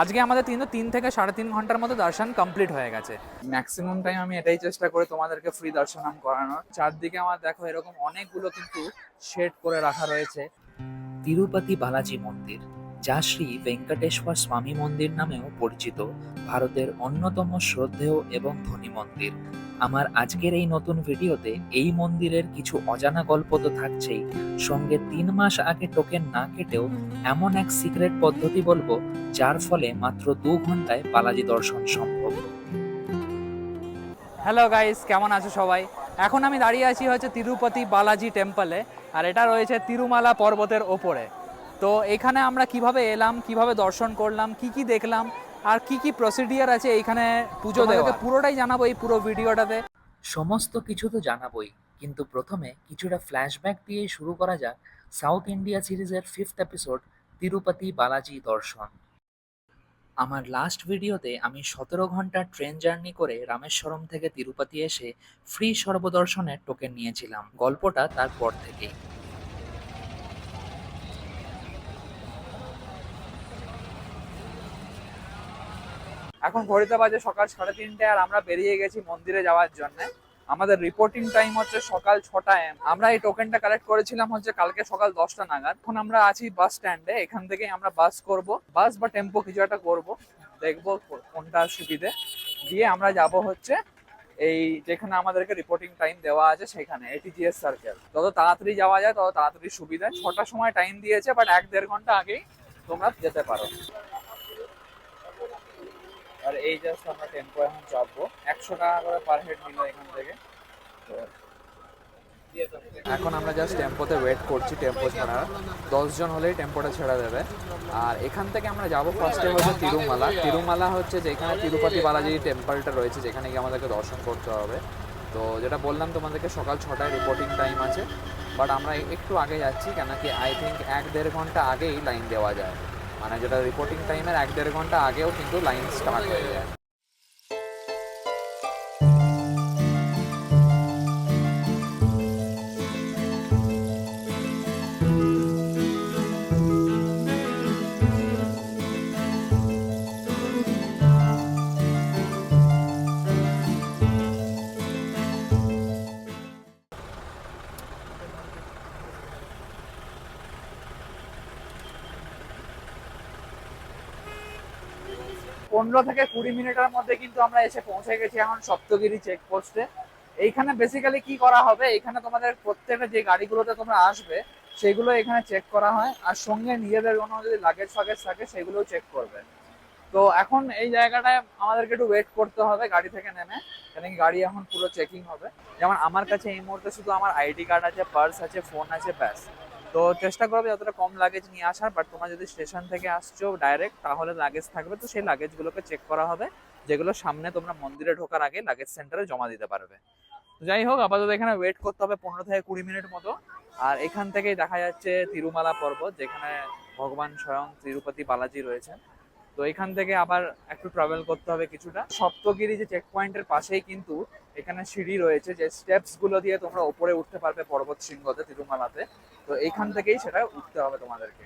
আজকে আমাদের তিন তিন থেকে সাড়ে তিন ঘণ্টার মতো দর্শন কমপ্লিট হয়ে গেছে। ম্যাক্সিমাম টাইম আমি এটাই চেষ্টা করি তোমাদেরকে ফ্রি দর্শন করানোর। চারদিকে আমার দেখো এরকম অনেকগুলো কিন্তু শেড করে রাখা রয়েছে। তিরুপতি বালাজি মন্দির। যা শ্রী ভেঙ্কটেশ্বর স্বামী মন্দির নামেও পরিচিত, ভারতের অন্যতম শ্রদ্ধেয় এবং ধনী মন্দির। আমার আজকের এই নতুন ভিডিওতে এই মন্দিরের কিছু অজানা গল্প তো থাকছেই। সঙ্গে তিন মাস আগে টোকেন না কেটেও এমন এক সিক্রেট পদ্ধতি বলব, যার ফলে মাত্র দু ঘন্টায় বালাজি দর্শন সম্ভব। হ্যালো গাইস কেমন আছো সবাই? এখন আমি দাঁড়িয়ে আছি হচ্ছে তিরুপতি বালাজি টেম্পলে আর এটা রয়েছে তিরুমালা পর্বতের ওপরে। তো এখানে আমরা কীভাবে এলাম কীভাবে দর্শন করলাম কি কি দেখলাম আর কি কি প্রসিডিয়ার আছে এইখানে পুজো দেওয়া পুরোটাই জানাব এই পুরো ভিডিওটাতে। সমস্ত কিছু তো জানাবই কিন্তু প্রথমে কিছুটা ফ্ল্যাশব্যাক দিয়ে শুরু করা যাক সাউথ ইন্ডিয়া সিরিজের ফিফথ এপিসোড তিরুপতি বালাজি দর্শন। আমার লাস্ট ভিডিওতে আমি সতেরো ঘণ্টা ট্রেন জার্নি করে রামেশ্বরম থেকে তিরুপতি এসে ফ্রি সর্বদর্শনের টোকেন নিয়েছিলাম। গল্পটা তারপর থেকেই। এখন ঘড়িতে বাজে সকাল সাড়ে তিনটে আর আমরা বেরিয়ে গেছি মন্দিরে যাওয়ার জন্য। আমাদের রিপোর্টিং টাইম হচ্ছে সকাল ছটায় আমরা এই টোকেনটা কালেক্ট করেছিলাম হচ্ছে কালকে সকাল দশটা নাগাদ। এখন আমরা আছি বাস স্ট্যান্ডে এখান থেকে আমরা বাস করব। বাস বা টেম্পো কিছু একটা করব। দেখব কোনটা সুবিধে। দিয়ে আমরা যাব হচ্ছে এই যেখানে আমাদেরকে রিপোর্টিং টাইম দেওয়া আছে সেখানে এটিজিএস সার্কেল যত তাড়াতাড়ি যাওয়া যায় তত তাড়াতাড়ি সুবিধা। ছটার সময় টাইম দিয়েছে বাট এক দেড় ঘণ্টা আগেই তোমরা যেতে পারো। আর এই জাস্ট আমরা টেম্পো এখন চাপবো। একশো টাকা করে পার হেড নিল এখান থেকে। তো এখন আমরা জাস্ট টেম্পোতে ওয়েট করছি টেম্পো ছাড়া। দশজন হলেই টেম্পোটা ছেড়ে দেবে। আর এখান থেকে আমরা যাব ফার্স্টে হচ্ছে তিরুমালা। তিরুমালা হচ্ছে যেখানে তিরুপতি বালাজি টেম্পলটা রয়েছে, যেখানে গিয়ে আমাদেরকে দর্শন করতে হবে। তো যেটা বললাম, তোমাদেরকে সকাল ছটায় রিপোর্টিং টাইম আছে। বাট আমরা একটু আগে যাচ্ছি, কেন কি আই থিঙ্ক এক দেড় ঘণ্টা আগেই লাইন দেওয়া যায়। মানে যেটা রিপোর্টিং টাইমের এক দেড় ঘণ্টা আগেও কিন্তু লাইন স্টার্ট হয়ে যায়। পনেরো থেকে কুড়ি মিনিটের মধ্যে কিন্তু আমরা এসে পৌঁছে গেছি এখন সপ্তগিরি চেকপোস্টে এইখানে বেসিক্যালি কি করা হবে? এখানে তোমাদের প্রত্যেকটা যে গাড়িগুলোতে তোমরা আসবে, সেগুলো এখানে চেক করা হয়। আর সঙ্গে নিজেদের কোনো যদি লাগেজ ফাগেজ থাকে, সেগুলোও চেক করবে। তো এখন এই জায়গাটায় আমাদেরকে একটু ওয়েট করতে হবে গাড়ি থেকে নেমে, কেন গাড়ি এখন পুরো চেকিং হবে। যেমন আমার কাছে এই মুহূর্তে শুধু আমার আইডি কার্ড আছে পার্স আছে ফোন আছে, ব্যাস। তো চেষ্টা করবে যতটা কম লাগেজ নিয়ে আসার বাট তোমরা যদি স্টেশন থেকে আসছো ডাইরেক্ট তাহলে লাগেজ থাকবে। তো সেই লাগেজগুলোকে চেক করা হবে, যেগুলো সামনে তোমরা মন্দিরে ঢোকার আগে লাগেজ সেন্টারে জমা দিতে পারবে। যাই হোক, আপাতত এখানে ওয়েট করতে হবে পনেরো থেকে কুড়ি মিনিট মতো। আর এখান থেকেই দেখা যাচ্ছে তিরুমালা পর্বত, যেখানে ভগবান স্বয়ং তিরুপতি বালাজি রয়েছে তো এখান থেকে আবার একটু ট্রাভেল করতে হবে কিছুটা। সপ্তগিরি যে চেক পয়েন্টের পাশেই কিন্তু এখানে সিঁড়ি রয়েছে, যে স্টেপসগুলো দিয়ে তোমরা উপরে উঠতে পারবে পর্বত শৃঙ্গতে, তিরুমালাতে। তো এইখান থেকেই সেটা উঠতে হবে তোমাদেরকে।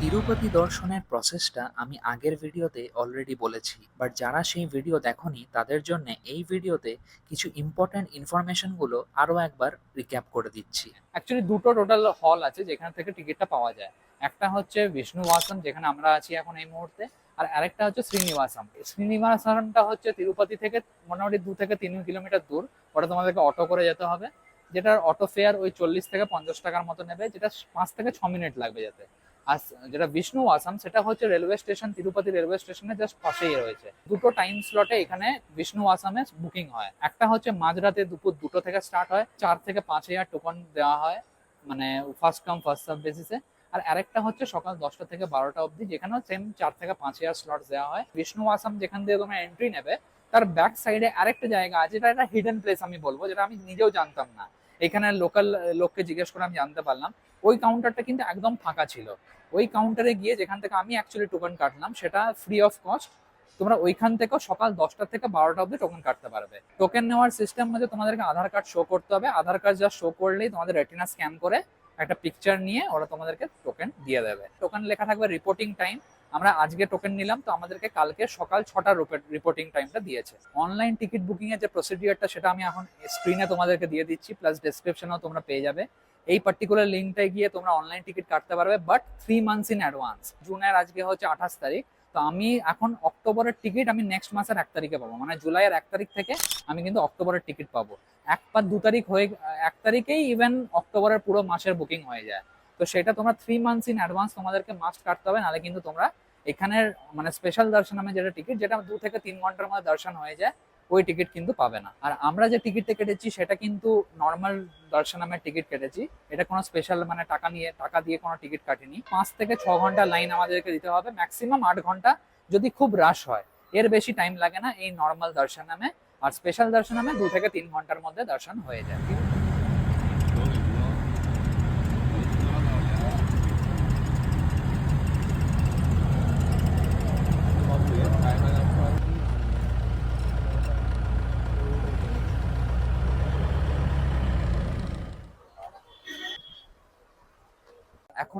তিরুপতি দর্শনের প্রসেসটা আমি আগের ভিডিওতে অলরেডি বলেছি বাট যারা সেই ভিডিও দেখনি তাদের জন্য এই ভিডিওতে কিছু ইম্পর্ট্যান্ট ইনফরমেশনগুলো আরও একবার রিক্যাপ করে দিচ্ছি। অ্যাকচুয়ালি দুটো টোটাল হল আছে যেখান থেকে টিকিটটা পাওয়া যায়। একটা হচ্ছে বিষ্ণুবাসন যেখানে আমরা আছি এখন এই মুহূর্তে আর আরেকটা হচ্ছে শ্রীনিবাসম শ্রীনিবাসনটা হচ্ছে তিরুপতি থেকে মোটামুটি দু থেকে তিন কিলোমিটার দূর ওটা তোমাদেরকে অটো করে যেতে হবে। যেটার অটো ফেয়ার ওই চল্লিশ থেকে পঞ্চাশ টাকার মতো নেবে, যেটা পাঁচ থেকে ছ মিনিট লাগবে যেতে। আর যেটা বিষ্ণু আসাম সেটা হচ্ছে রেলওয়ে স্টেশন তিরুপতি রেলওয়ে স্টেশনের জাস্ট পাশেই রয়েছে। দুটো টাইম স্লটে এখানে বিষ্ণু আসামে বুকিং হয়। একটা হচ্ছে মাঝরাতে দুপুর দুটো থেকে স্টার্ট হয়, চার থেকে পাঁচ হাজার টোকন দেওয়া হয় মানে ফার্স্ট কাম ফার্স্ট সার্ভ বেসিসে আর আরেকটা হচ্ছে সকাল দশটা থেকে বারোটা অবধি, যেখানেও সেম চার থেকে পাঁচ হাজার স্লট দেওয়া হয়। বিষ্ণু আসাম যেখান দিয়ে তোমরা এন্ট্রি নেবে, তার ব্যাক সাইডে আরেকটা জায়গা আছে, যেটা একটা হিডেন প্লেস আমি বলব, যেটা আমি নিজেও জানতাম না। এখানে লোকাল লোককে জিজ্ঞেস করে আমি জানতে পারলাম। ওই কাউন্টারটা কিন্তু একদম ফাঁকা ছিল। ওই কাউন্টারে গিয়ে যেখান থেকে আমি অ্যাকচুয়ালি টোকেন কাটলাম, সেটা ফ্রি অফ কস্ট তোমরা ওইখান থেকেও সকাল দশটা থেকে বারোটা অবধি টোকেন কাটতে পারবে। টোকেন নেওয়ার সিস্টেম হচ্ছে তোমাদেরকে আধার কার্ড শো করতে হবে। আধার কার্ড যা শো করলেই তোমাদের রেটিনা স্ক্যান করে একটা পিকচার নিয়ে ওরা তোমাদেরকে টোকেন দিয়ে দেবে। টোকেন লেখা থাকবে রিপোর্টিং টাইম আমরা আজকে টোকেন নিলাম, তো আমাদেরকে কালকে সকাল ছটার রিপোর্টিং টাইমটা দিয়েছে। অনলাইন টিকিট বুকিং এর যে প্রসিডিওরটা সেটা আমি এখন স্ক্রিনে তোমাদেরকে দিয়ে দিচ্ছি প্লাস ডেসক্রিপশনেও তোমরা পেয়ে যাবে। এই পার্টিকুলার লিঙ্কটায় গিয়ে তোমরা অনলাইন টিকিট কাটতে পারবে but three months in advance জুনের আজকে হচ্ছে আঠাশ তারিখ, তো আমি এখন অক্টোবরের টিকিট আমি নেক্সট মাসের এক তারিখে পাবো। মানে জুলাইয়ের এক তারিখ থেকে আমি কিন্তু অক্টোবরের টিকিট পাবো। এক বা দু তারিখ হয়ে, এক তারিখেই ইভেন অক্টোবরের পুরো মাসের বুকিং হয়ে যায়। তো সেটা তোমরা থ্রি মান্থস ইন অ্যাডভান্স তোমাদেরকে মাস্ট কাটতে হবে, নাহলে কিন্তু তোমরা এখানের মানে স্পেশাল দর্শন নামে যেটা টিকিট যেটা দু থেকে তিন ঘণ্টার মধ্যে দর্শন হয়ে যায়, ওই টিকিট কিন্তু পাবে না। আর আমরা যে টিকিটটা কেটেছি, সেটা কিন্তু নর্মাল দর্শন নামের টিকিট কেটেছি। এটা কোনো স্পেশাল মানে টাকা নিয়ে, টাকা দিয়ে কোনো টিকিট কাটিনি। পাঁচ থেকে ছ ঘণ্টা লাইন আমাদেরকে দিতে হবে। ম্যাক্সিমাম আট ঘণ্টা যদি খুব রাশ হয়, এর বেশি টাইম লাগে না এই নর্মাল দর্শন নামে। আর স্পেশাল দর্শন নামে দু থেকে তিন ঘণ্টার মধ্যে দর্শন হয়ে যায়।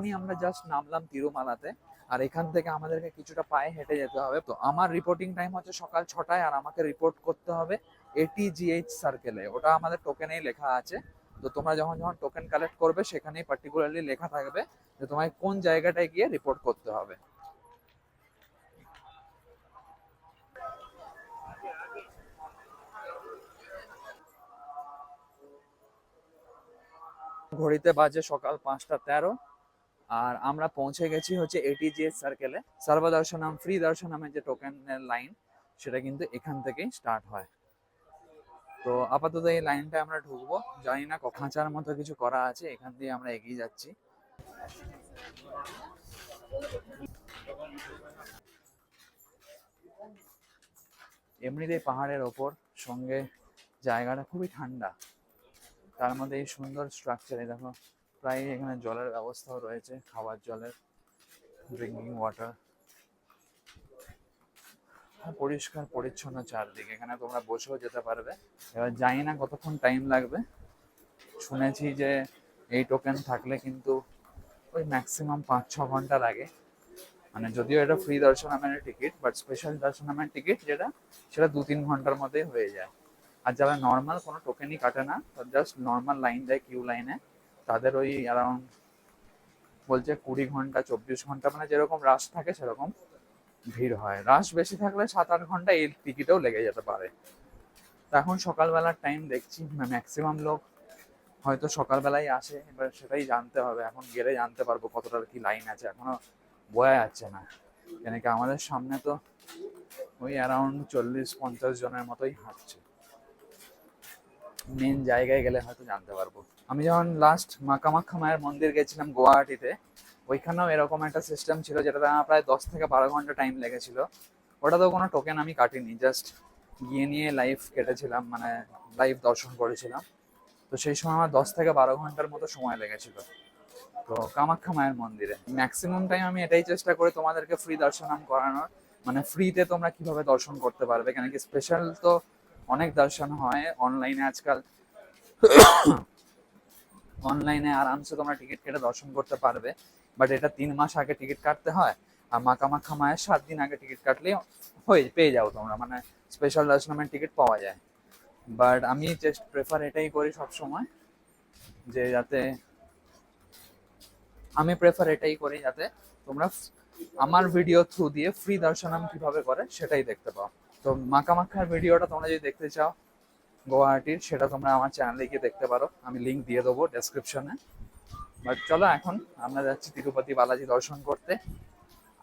এখনই আমরা জাস্ট নামলাম তিরুমালাতে। আর এখান থেকে আমাদেরকে কিছুটা পায়ে হেঁটে যেতে হবে। তো আমার রিপোর্টিং টাইম হচ্ছে সকাল ছটায়, আর আমাকে রিপোর্ট করতে হবে এটিজিএইচ সার্কেলে ওটা আমাদের টোকেনেই লেখা আছে। তো তোমরা যখন যখন টোকেন কালেক্ট করবে, সেখানেই পার্টিকুলারলি লেখা থাকবে যে তোমায় কোন জায়গাটায় গিয়ে রিপোর্ট করতে হবে। ঘড়িতে বাজে সকাল পাঁচটা তেরো। আর আমরা পৌঁছে গেছি হচ্ছে এটিজিএস সার্কেলে সর্বদর্শনম ফ্রি দর্শনমের যে টোকেনের লাইন সেটা কিন্তু এখান থেকেই স্টার্ট হয়। তো আপাতত এই লাইনটা আমরা ঢুকবো। জানি না খাঁচার মতো কিছু করা আছে, এখান দিয়ে আমরা এগিয়ে যাচ্ছি। এমনিতেই পাহাড়ের ওপর, সঙ্গে জায়গাটা খুবই ঠান্ডা। তার মধ্যে এই সুন্দর স্ট্রাকচারে দেখো প্রায় এখানে জলের ব্যবস্থাও রয়েছে, খাবার জলের ড্রিঙ্কিং ওয়াটার পরিষ্কার, পরিচ্ছন্ন চারদিকে। এখানে তোমরা বসেও যেতে পারবে। এবার জানি না কতক্ষণ টাইম লাগবে। শুনেছি যে এই টোকেন থাকলে কিন্তু ওই ম্যাক্সিমাম পাঁচ ছ ঘণ্টা লাগে। মানে যদিও এটা ফ্রি দর্শনামের টিকিট বাট স্পেশাল দর্শন দর্শনামের টিকিট যেটা, সেটা দু তিন ঘণ্টার মধ্যেই হয়ে যায়। আর যারা নর্মাল কোনো টোকেনই কাটে না জাস্ট নর্মাল লাইন দেয় কিউ লাইনে তাদের ওই অ্যারাউন্ড বলছে কুড়ি ঘণ্টা, চব্বিশ ঘণ্টা মানে যেরকম রাশ থাকে সেরকম ভিড় হয়। রাশ বেশি থাকলে সাত আট ঘণ্টা এই টিকিটেও লেগে যেতে পারে। এখন সকালবেলার টাইম দেখছি ম্যাক্সিমাম লোক হয়তো সকালবেলায় আসে, এবার সেটাই জানতে হবে। এখন গেলে জানতে পারব কতটার কি লাইন আছে। এখনও বোঝা যাচ্ছে না। কেন কি আমাদের সামনে তো ওই অ্যারাউন্ড চল্লিশ, পঞ্চাশ জনের মতোই হাঁটছে। মেন জায়গায় গেলে হয়তো জানতে পারব। আমি যখন লাস্ট মা কামাখ্যা মায়ের মন্দির গেছিলাম গুয়াহাটিতে, ওইখানেও এরকম একটা সিস্টেম ছিল যেটাতে আমার প্রায় দশ থেকে বারো ঘণ্টা টাইম লেগেছিল। ওটাতেও কোনো টোকেন আমি কাটিনি জাস্ট গিয়ে নিয়ে লাইভ কেটেছিলাম মানে লাইভ দর্শন করেছিলাম। তো সেই সময় আমার দশ থেকে বারো ঘণ্টার মতো সময় লেগেছিল। তো কামাখ্যা মায়ের মন্দিরে। ম্যাক্সিমাম টাইম আমি এটাই চেষ্টা করি তোমাদেরকে ফ্রি দর্শনাম করানোর। মানে ফ্রিতে তোমরা কীভাবে দর্শন করতে পারবে? কেন কি স্পেশাল তো অনেক দর্শন হয় অনলাইনে আজকাল। অনলাইনে আরামসে তোমরা টিকিট কেটে দর্শন করতে পারবে। বাট এটা তিন মাস আগে টিকিট কাটতে হয়। আর মা কামাখ্যা মায়ের সাত দিন আগে টিকিট কাটলে হয়ে, পেয়ে যাও তোমরা। মানে স্পেশাল দর্শনামের টিকিট পাওয়া যায়। বাট আমি জাস্ট প্রেফার এটাই করি সব সময় যে যাতে আমি প্রেফার এটাই করি যাতে তোমরা আমার ভিডিও থ্রু দিয়ে ফ্রি দর্শনাম কীভাবে করে সেটাই দেখতে পাও। তো মাখা মাখার ভিডিওটা তোমরা যদি দেখতে চাও গুয়াহাটির, সেটা তোমরা আমার চ্যানেলে গিয়ে দেখতে পারো। আমি লিঙ্ক দিয়ে দেবো ডেসক্রিপশনে বাট চলো এখন আমরা যাচ্ছি তিরুপতি বালাজি দর্শন করতে।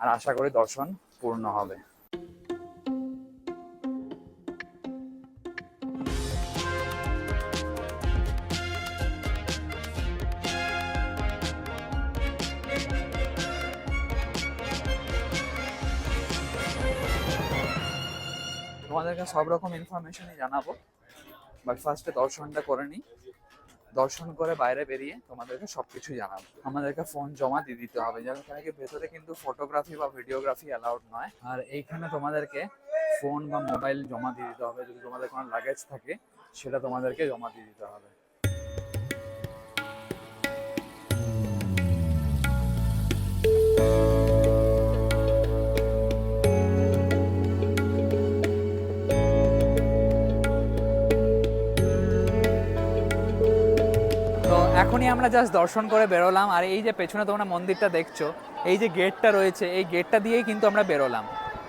আর আশা করি দর্শন পূর্ণ হবে। তোমাদেরকে সব রকম ইনফরমেশনই জানাব। বাট ফার্স্টে দর্শনটা করে নিই। দর্শন করে বাইরে বেরিয়ে তোমাদেরকে সব কিছু জানাব। আমাদেরকে ফোন জমা দিয়ে দিতে হবে, যেন কেন ভেতরে কিন্তু ফটোগ্রাফি বা ভিডিওগ্রাফি অ্যালাউড নয়। আর এইখানে তোমাদেরকে ফোন বা মোবাইল জমা দিয়ে দিতে হবে। যদি তোমাদের কোনো লাগেজ থাকে, সেটা তোমাদেরকে জমা দিয়ে দিতে হবে। এখনই আমরা জাস্ট দর্শন করে বেরোলাম। আর এই যে পেছনে তোমরা মন্দিরটা দেখছ, এই যে গেটটা রয়েছে, এই গেটটা দিয়েই কিন্তু আমরা বেরোলাম।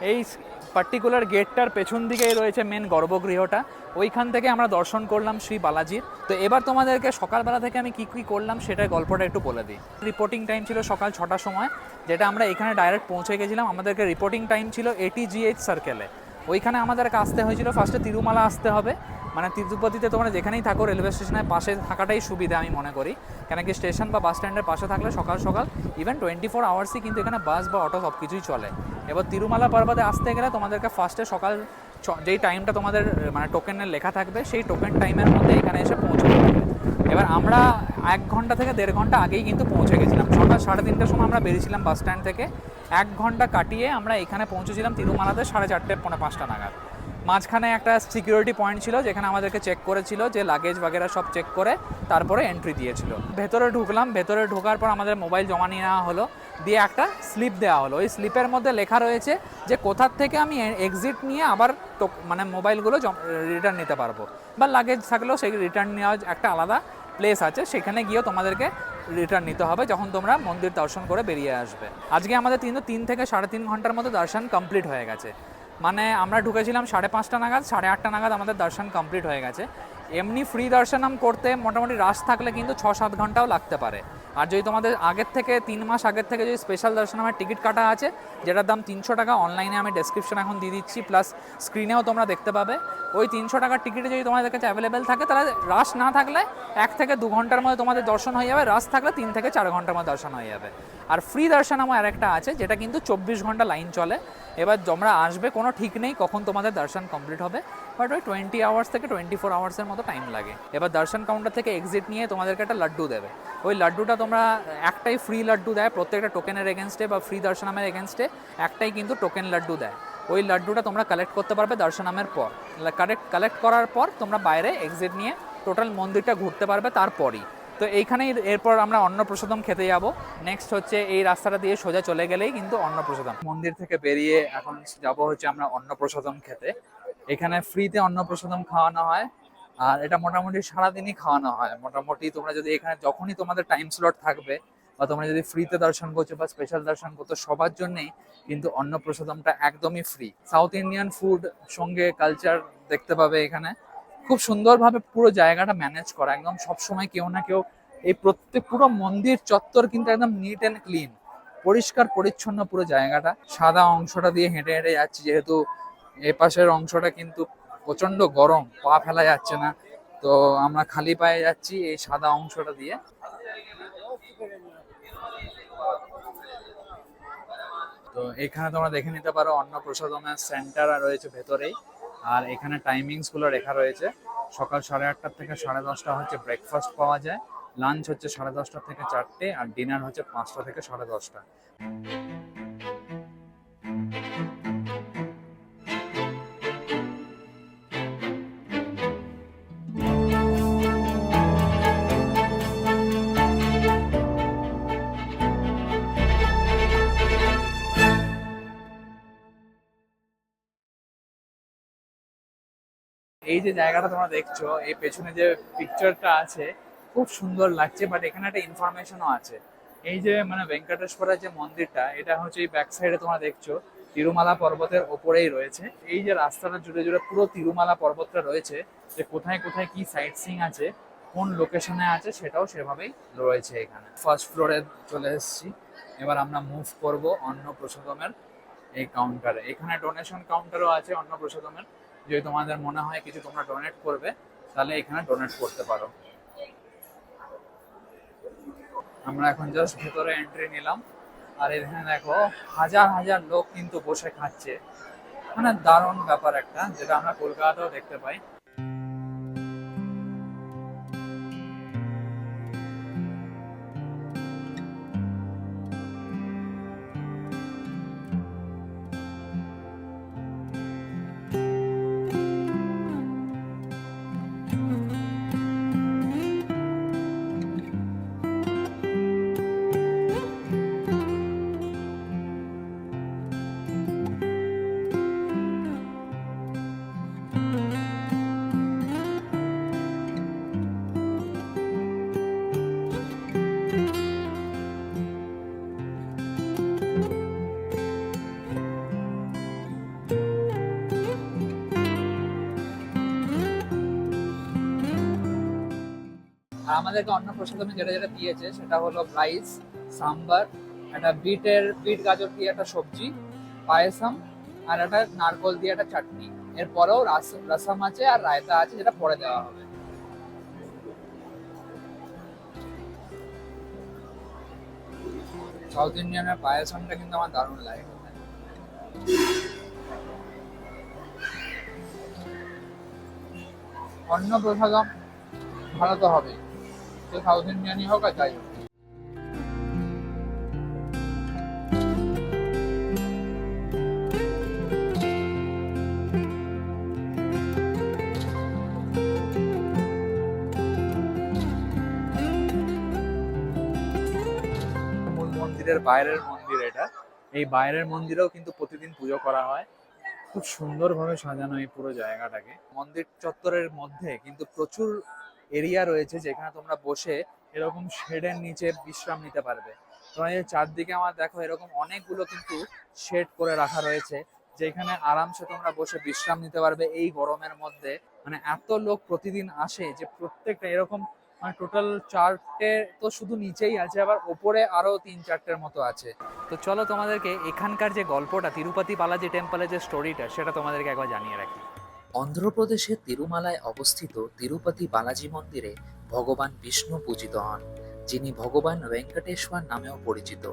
এই পার্টিকুলার গেটটার পেছন দিকেই রয়েছে মেন গর্ভগৃহটা। ওইখান থেকে আমরা দর্শন করলাম শ্রী বালাজির। তো এবার তোমাদেরকে সকালবেলা থেকে আমি কী কী করলাম সেটার গল্পটা একটু বলে দিই। রিপোর্টিং টাইম ছিল সকাল ছটার সময়, যেটা আমরা এখানে ডাইরেক্ট পৌঁছে গেছিলাম। আমাদেরকে রিপোর্টিং টাইম ছিল এটি এটিজিএইচ সার্কেলে ওইখানে আমাদেরকে আসতে হয়েছিল। ফার্স্টে তিরুমালা আসতে হবে। মানে তিরুপতিতে তোমরা যেখানেই থাকো রেলওয়ে স্টেশনের পাশে থাকাটাই সুবিধা আমি মনে করি। কেন কি স্টেশন বা বাস স্ট্যান্ডের পাশে থাকলে সকাল সকাল ইভেন টোয়েন্টি ফোর আওয়ার্সই কিন্তু এখানে বাস বা অটো সব কিছুই চলে। এবার তিরুমালা পর্বতে আসতে গেলে তোমাদেরকে ফার্স্টে সকাল যেই টাইমটা তোমাদের মানে টোকেনের লেখা থাকবে, সেই টোকেন টাইমের মধ্যে এখানে এসে পৌঁছতে হবে। এবার আমরা এক ঘণ্টা থেকে দেড় ঘণ্টা আগেই কিন্তু পৌঁছে গেছিলাম। সকাল সাড়ে তিনটার সময় আমরা বেরিয়েছিলাম বাস স্ট্যান্ড থেকে। এক ঘণ্টা কাটিয়ে আমরা এখানে পৌঁছেছিলাম তিরুমালাতে সাড়ে চারটে, পৌনে পাঁচটা নাগাদ। মাঝখানে একটা সিকিউরিটি পয়েন্ট ছিল যেখানে আমাদেরকে চেক করেছিল যে লাগেজ বাগেরা সব চেক করে তারপরে এন্ট্রি দিয়েছিল। ভেতরে ঢুকলাম, ভেতরে ঢোকার পর আমাদের মোবাইল জমা নিয়ে নেওয়া হলো। দিয়ে একটা স্লিপ দেওয়া হলো। ওই স্লিপের মধ্যে লেখা রয়েছে যে কোথার থেকে আমি এক্সিট নিয়ে আবার মানে মোবাইলগুলো রিটার্ন নিতে পারব। বা লাগেজ থাকলেও সেই রিটার্ন নেওয়ার একটা আলাদা প্লেস আছে। সেখানে গিয়েও তোমাদেরকে রিটার্ন নিতে হবে যখন তোমরা মন্দির দর্শন করে বেরিয়ে আসবে। আজকে আমাদের কিন্তু তিন থেকে সাড়ে তিন ঘণ্টার মতো দর্শন কমপ্লিট হয়ে গেছে। মানে আমরা ঢুকেছিলাম সাড়ে পাঁচটা নাগাদ, সাড়ে আটটা নাগাদ আমাদের দর্শন কমপ্লিট হয়ে গেছে। এমনি ফ্রি দর্শনম করতে মোটামুটি রাশ থাকলে কিন্তু ছ সাত ঘন্টাও লাগতে পারে। আর যদি তোমাদের আগের থেকে, তিন মাস আগের থেকে যদি স্পেশাল দর্শন আমার টিকিট কাটা আছে, যেটার দাম তিনশো টাকা অনলাইনে আমি ডেসক্রিপশন এখন দিয়ে দিচ্ছি প্লাস স্ক্রিনেও তোমরা দেখতে পাবে। ওই তিনশো টাকার টিকিটে যদি তোমাদের কাছে অ্যাভেলেবেল থাকে, তাহলে রাশ না থাকলে এক থেকে দু ঘণ্টার মধ্যে তোমাদের দর্শন হয়ে যাবে রাশ থাকলে তিন থেকে চার ঘণ্টার মধ্যে দর্শন হয়ে যাবে। আর ফ্রি দর্শন আমার আরেকটা আছে, যেটা কিন্তু চব্বিশ ঘণ্টা লাইন চলে। এবার তোমরা আসবে, কোনো ঠিক নেই কখন তোমাদের দর্শন কমপ্লিট হবে। বাট ওই টোয়েন্টি আওয়ার্স থেকে টোয়েন্টি ফোর আওয়ার্সের মতো টাইম লাগে। এবার দর্শন কাউন্টার থেকে এক্সিট নিয়ে তোমাদেরকে একটা লাড্ডু দেবে। ওই লাড্ডুটা তোমরা একটাই ফ্রি লাড্ডু দেয়, প্রত্যেকটা টোকেনের এগেনস্টে বা ফ্রি দর্শনামের এগেনস্টে একটাই কিন্তু টোকেন লাড্ডু দেয়। ওই লাড্ডুটা তোমরা কালেক্ট করতে পারবে দর্শনামের পর। কালেক্ট কালেক্ট করার পর তোমরা বাইরে এক্সিট নিয়ে টোটাল মন্দিরটা ঘুরতে পারবে তারপরই। তো এইখানেই এরপর আমরা অন্নপ্রসাদম খেতে যাব। নেক্সট হচ্ছে এই রাস্তাটা দিয়ে সোজা চলে গেলেই কিন্তু অন্নপ্রসাদম। মন্দির থেকে বেরিয়ে এখন যাব হচ্ছে আমরা অন্নপ্রসাদম খেতে। এখানে ফ্রিতে অন্নপ্রসাদম খাওয়ানো হয়। আর এটা মোটামুটি সারাদিনই খাওয়ানো হয়। মোটামুটি তোমরা যদি এখানে যখনই তোমাদের টাইম স্লট থাকবে বা তোমরা যদি ফ্রিতে দর্শন করছ বা স্পেশাল দর্শন করছ, সবার জন্যই কিন্তু অন্নপ্রসাদমটা একদমই ফ্রি সাউথ ইন্ডিয়ান ফুড সঙ্গে কালচার দেখতে পাবে এখানে। খুব সুন্দরভাবে পুরো জায়গাটা ম্যানেজ করা। একদম সবসময় কেউ না কেউ এই প্রত্যেক পুরো মন্দির চত্বর কিন্তু একদম নিট অ্যান্ড ক্লিন পরিষ্কার, পরিচ্ছন্ন পুরো জায়গাটা। সাদা অংশটা দিয়ে হেঁটে হেঁটে যাচ্ছি, যেহেতু এ পাশের অংশটা কিন্তু প্রচণ্ড গরম, পা ফেলা যাচ্ছে না। তো আমরা খালি পায়ে যাচ্ছি এই সাদা অংশটা দিয়ে। তো এখানে তোমরা দেখে নিতে পারো অন্নপ্রসাদমের সেন্টার রয়েছে ভেতরেই। আর এখানে টাইমিংসগুলো লেখা রয়েছে। সকাল সাড়ে আটটার থেকে সাড়ে দশটা হচ্ছে ব্রেকফাস্ট পাওয়া যায়। লাঞ্চ হচ্ছে সাড়ে দশটা থেকে চারটে আর ডিনার হচ্ছে পাঁচটা থেকে সাড়ে দশটা। যে জায়গাটা তোমরা দেখছ, এই পেছনে যে পিকচারটা আছে, খুব সুন্দর লাগছে বাট এখানে একটা ইনফরমেশনও আছে। এই যে মানে ভেঙ্কটেশ্বরের যে মন্দিরটা, এটা হচ্ছে এই ব্যাক সাইডে তোমরা দেখছ, তিরুমালা পর্বতের ওপরেই রয়েছে। এই যে রাস্তাটা জুড়ে জুড়ে পুরো তিরুমালা পর্বতটা রয়েছে, যে কোথায় কোথায় কি সাইট সিং আছে, কোন লোকেশনে আছে, সেটাও সেভাবেই রয়েছে এখানে। ফার্স্ট ফ্লোরে চলে এসেছি। এবার আমরা মুভ করব অন্নপ্রসাদমের এই কাউন্টারে এখানে ডোনেশন কাউন্টারও আছে অন্নপ্রসাদমের যদি তোমাদের মনে হয় কিছু তোমরা ডোনেট করবে, তাহলে এখানে ডোনেট করতে পারো। আমরা এখন জাস্ট ভেতরে এন্ট্রি নিলাম। আর এখানে দেখো, হাজার হাজার লোক কিন্তু বসে খাচ্ছে। মানে দারুণ ব্যাপার একটা, যেটা আমরা কলকাতাতেও দেখতে পাই। আর আমাদেরকে অন্য প্রসাদমে যেটা যেটা দিয়েছে, সেটা হলো রাইস সাম্বার একটা বিটের, বিট গাজর দিয়ে একটা সবজি, পায়েসাম, আর একটা নারকল দিয়ে একটা চাটনি। এরপরেও রাস, রসম আছে আর রায়তা আছে যেটা পরে দেওয়া হবে। সাউথ ইন্ডিয়ানের পায়েসমটা কিন্তু আমার দারুণ লাগে। অন্য প্রসাদম ভালো তো হবে সে মন্দিরের বাইরের মন্দির এটা। এই বাইরের মন্দিরেও কিন্তু প্রতিদিন পুজো করা হয়। খুব সুন্দরভাবে সাজানো এই পুরো জায়গাটাকে। মন্দির চত্বরের মধ্যে কিন্তু প্রচুর এরিয়া রয়েছে যেখানে তোমরা বসে এরকম শেডের নিচে বিশ্রাম নিতে পারবে। তোমার এই চারদিকে আমার দেখো এরকম অনেকগুলো কিন্তু শেড করে রাখা রয়েছে, যেখানে আরামসে তোমরা বসে বিশ্রাম নিতে পারবে এই গরমের মধ্যে। মানে এত লোক প্রতিদিন আসে যে প্রত্যেকটা এরকম মানে টোটাল চারটে তো শুধু নিচেই আছে, আবার ওপরে আরও তিন চারটের মতো আছে। তো চলো তোমাদেরকে এখানকার যে গল্পটা, তিরুপতি বালাজি টেম্পলের যে স্টোরিটা সেটা তোমাদেরকে একবার জানিয়ে রাখি। অন্ধ্রপ্রদেশের তিরুমালায় অবস্থিত তিরুপতি বালাজি মন্দিরে ভগবান বিষ্ণু পূজিত হন, যিনি ভগবান ভেঙ্কটেশ্বর নামেও পরিচিত।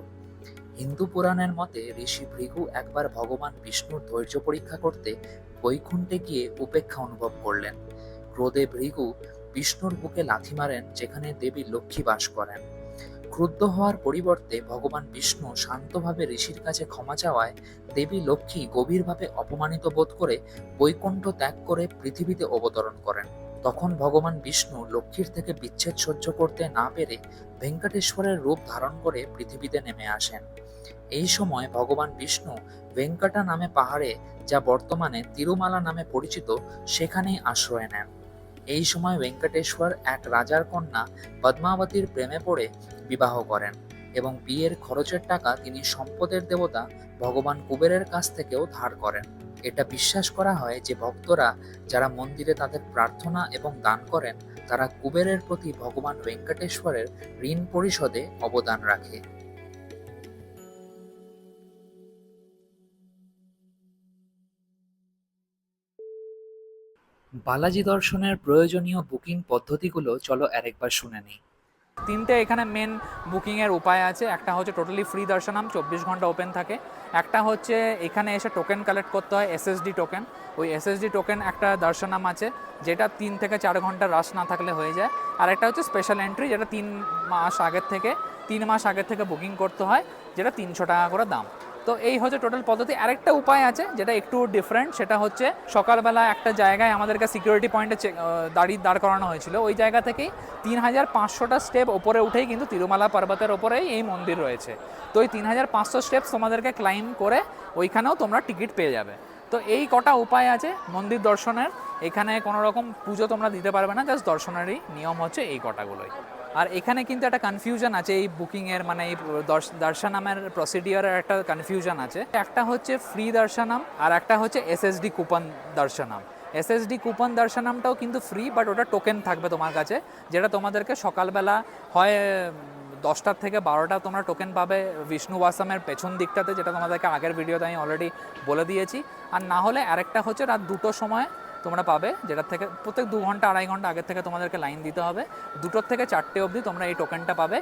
হিন্দু পুরাণের মতে ঋষি ভৃগু একবার ভগবান বিষ্ণুর ধৈর্য পরীক্ষা করতে বৈকুণ্ঠে গিয়ে উপেক্ষা অনুভব করলেন। ক্রোধে ভৃগু বিষ্ণুর বুকে লাথি মারেন, যেখানে দেবী লক্ষ্মী বাস করেন। ক্রুদ্ধ হওয়ার পরিবর্তে ভগবান বিষ্ণু শান্তভাবে ঋষির কাছে ক্ষমা চাওয়ায় দেবী লক্ষ্মী গভীরভাবে অপমানিত বোধ করে বৈকুণ্ঠ ত্যাগ করে পৃথিবীতে অবতরণ করেন। তখন ভগবান বিষ্ণু লক্ষ্মীর থেকে বিচ্ছেদ সহ্য করতে না পেরে ভেঙ্কটেশ্বরের রূপ ধারণ করে পৃথিবীতে নেমে আসেন। এই সময় ভগবান বিষ্ণু ভেঙ্কটা নামে পাহাড়ে, যা বর্তমানে তিরুমালা নামে পরিচিত, সেখানেই আশ্রয় নেন। এই সময় ভেঙ্কটেশ্বর এক রাজার কন্যা পদ্মাবতীর প্রেমে পড়ে বিবাহ করেন এবং বিয়ের খরচের টাকা তিনি সম্পদের দেবতা ভগবান কুবেরের কাছ থেকেও ধার করেন। এটা বিশ্বাস করা হয় যে ভক্তরা যারা মন্দিরে তাদের প্রার্থনা এবং দান করেন, তারা কুবেরের প্রতি ভগবান ভেঙ্কটেশ্বরের ঋণ পরিশোধে অবদান রাখে। বালাজি দর্শনের প্রয়োজনীয় বুকিং পদ্ধতিগুলো চলো আরেকবার শুনে নিই। তিনটে এখানে মেন বুকিং এর উপায় আছে। একটা হচ্ছে টোটালি ফ্রি দর্শনাম, চব্বিশ ঘণ্টা ওপেন থাকে। একটা হচ্ছে এখানে এসে টোকেন কালেক্ট করতে হয় এসএসডি টোকেন ওই এসএসডি টোকেন একটা দর্শনাম আছে, যেটা তিন থেকে চার ঘণ্টা রাশ না থাকলে হয়ে যায়। আর একটা হচ্ছে স্পেশাল এন্ট্রি যেটা তিন মাস আগের থেকে, তিন মাস আগের থেকে বুকিং করতে হয়, যেটা তিনশো টাকা করে দাম। তো এই হচ্ছে টোটাল পদ্ধতি। আরেকটা উপায় আছে যেটা একটু ডিফারেন্ট সেটা হচ্ছে সকালবেলা একটা জায়গায় আমাদেরকে সিকিউরিটি পয়েন্টে দাঁড়িয়ে দাঁড় করানো হয়েছিল। ওই জায়গা থেকেই তিন হাজার পাঁচশোটা স্টেপ ওপরে উঠেই কিন্তু তিরুমালা পর্বতের ওপরেই এই মন্দির রয়েছে। তো ওই তিন হাজার পাঁচশো স্টেপস তোমাদেরকে ক্লাইম করে ওইখানেও তোমরা টিকিট পেয়ে যাবে। তো এই কটা উপায় আছে মন্দির দর্শনের। এখানে কোনো রকম পুজো তোমরা দিতে পারবে না জাস্ট দর্শনেরই নিয়ম হচ্ছে এই কটাগুলোই। আর এখানে কিন্তু একটা কনফিউশন আছে, এই বুকিংয়ের মানে এই দর্শ- দর্শনামের প্রসিডিওরের একটা কনফিউশন আছে। একটা হচ্ছে ফ্রি দর্শনাম আর একটা হচ্ছে এসএসডি কুপন দর্শনাম। এসএসডি কুপন দর্শনামটাও কিন্তু ফ্রি বাট ওটা টোকেন থাকবে তোমার কাছে, যেটা তোমাদেরকে সকালবেলা হয় দশটার থেকে বারোটা তোমরা টোকেন পাবে বিষ্ণুবাসামের পেছন দিকটাতে, যেটা তোমাদেরকে আগের ভিডিওতে আমি অলরেডি বলে দিয়েছি। আর না হলে আরেকটা হচ্ছে রাত দুটোর সময় তোমরা পাবে যেটার থেকে প্রত্যেক দু ঘণ্টা, আড়াই ঘণ্টা আগের থেকে তোমাদেরকে লাইন দিতে হবে। দুটোর থেকে চারটে অবধি তোমরা এই টোকেনটা পাবে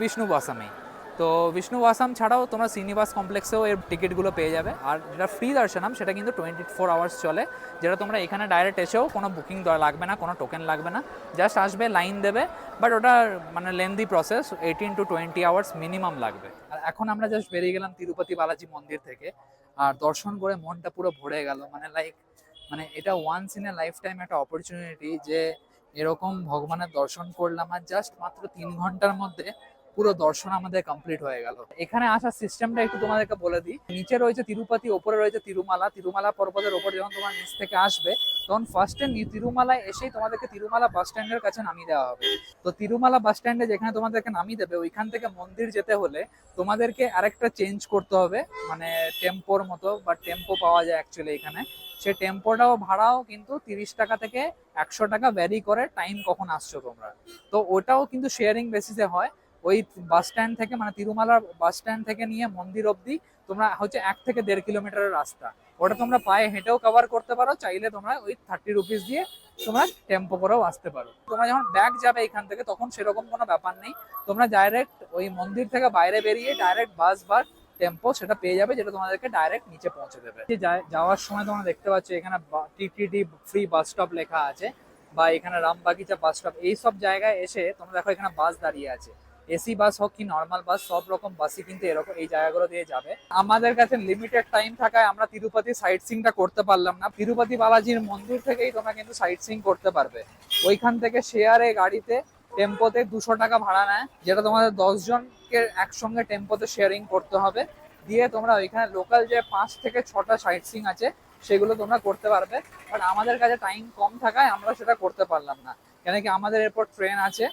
বিষ্ণুবাসামেই তো বিষ্ণুবাসাম ছাড়াও তোমরা শ্রীনিবাস কমপ্লেক্সেও এর টিকিটগুলো পেয়ে যাবে। আর যেটা ফ্রি দর্শনাম, সেটা কিন্তু টোয়েন্টি ফোর আওয়ার্স চলে, যেটা তোমরা এখানে ডাইরেক্ট এসেও কোনো বুকিং লাগবে না, কোনো টোকেন লাগবে না। জাস্ট আসবে লাইন দেবে বাট ওটা মানে lengthy process eighteen to twenty hours minimum লাগবে। আর এখন আমরা জাস্ট বেরিয়ে গেলাম তিরুপতি বালাজি মন্দির থেকে। আর দর্শন করে মনটা পুরো ভরে গেল। মানে লাইক মানে এটা once in a lifetime একটা অপরচুনিটি যে এরকম ভগবানের দর্শন করলাম আর জাস্ট মাত্র তিন ঘণ্টার মধ্যে পুরো দর্শন আমাদের কমপ্লিট হয়ে গেল। এখানে আসার সিস্টেমটা একটু তোমাদেরকে বলে দিই। নিচে রয়েছে তিরুপতি, ওপরে রয়েছে তিরুমালা। তিরুমালা পর্বতের ওপরে যখন তোমার নিচ থেকে আসবে, তখন ফার্স্টে তিরুমালায় এসেই তোমাদেরকে তিরুমালা বাস স্ট্যান্ডের কাছে নামিয়ে দেওয়া হবে। তো তিরুমালা বাস স্ট্যান্ডে যেখানে তোমাদেরকে নামিয়ে দেবে, ওইখান থেকে মন্দির যেতে হলে তোমাদেরকে আরেকটা চেঞ্জ করতে হবে। মানে টেম্পোর মতো বা টেম্পো পাওয়া যায় অ্যাকচুয়ালি এখানে। সে টেম্পোটাও ভাড়াও কিন্তু তিরিশ টাকা থেকে একশো টাকা ভ্যারি করে টাইম কখন আসছো তোমরা। তো ওটাও কিন্তু শেয়ারিং বেসিসে হয়। ওই বাস স্ট্যান্ড থেকে মানে তিরুমালার বাস স্ট্যান্ড থেকে নিয়ে মন্দির অবধি তোমরা হচ্ছে এক থেকে দেড় কিলোমিটারের রাস্তা। ওটা তোমরা পায়ে হেঁটেও কভার করতে পারো, চাইলে তোমরা ওই থার্টি রুপিস দিয়ে তোমরা টেম্পো করেও আসতে পারো। তোমরা যখন ব্যাগ যাবে এখান থেকে, তখন সেরকম কোনো ব্যাপার নেই। তোমরা ডাইরেক্ট ওই মন্দির থেকে বাইরে বেরিয়ে ডাইরেক্ট বাস বা টেম্পো সেটা পেয়ে যাবে, যেটা তোমাদেরকে ডাইরেক্ট নিচে পৌঁছে দেবে। যাওয়ার সময় তোমরা দেখতে পাচ্ছ, এখানে টিটিডি ফ্রি বাস স্টপ লেখা আছে, বা এখানে রামবাগিচা বাস স্টপ এই সব জায়গায় এসে তোমরা দেখো এখানে বাস দাঁড়িয়ে আছে। এসি বাস হোক কি নর্মাল বাস, সব রকম বাসই কিন্তু এরকম এই জায়গাগুলো দিয়ে যাবে। আমাদের কাছে লিমিটেড টাইম থাকায় আমরা তিরুপতি সাইট সিংটা করতে পারলাম না। তিরুপতি বালাজির মন্দির থেকেই তোমরা কিন্তু সাইট সিং করতে পারবে। ওইখান থেকে শেয়ারে গাড়িতে টেম্পোতে দুশো টাকা ভাড়া নেয়, যেটা তোমাদের দশজনকে একসঙ্গে টেম্পোতে শেয়ারিং করতে হবে। দিয়ে তোমরা ওইখানে লোকাল যে পাঁচ থেকে ছটা সাইট সিং আছে, সেগুলো তোমরা করতে পারবে। বাট আমাদের কাছে টাইম কম থাকায় আমরা সেটা করতে পারলাম না। কেন কি আমাদের এরপর ট্রেন আছে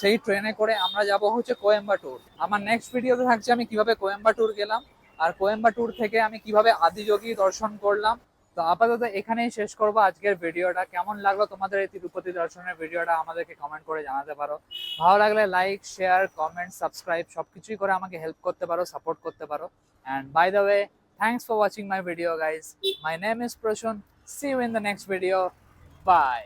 সেই ট্রেনে করে আমরা যাব হচ্ছে কোয়েম্বাটুর আমার নেক্সট ভিডিওতে থাকছে আমি কীভাবে কোয়েম্বাটুর গেলাম, আর কোয়েম্বাটুর থেকে আমি কীভাবে আদিযোগী দর্শন করলাম। তো আপাতত এখানেই শেষ করব আজকের ভিডিওটা কেমন লাগল তোমাদের এই তিরুপতি দর্শনের ভিডিওটা আমাদেরকে কমেন্ট করে জানাতে পারো। ভালো লাগলে লাইক শেয়ার কমেন্ট সাবস্ক্রাইব সবকিছুই করে আমাকে হেল্প করতে পারো সাপোর্ট করতে পারো। And by the way thanks for watching my video guys my name is Prasun see you in the next video bye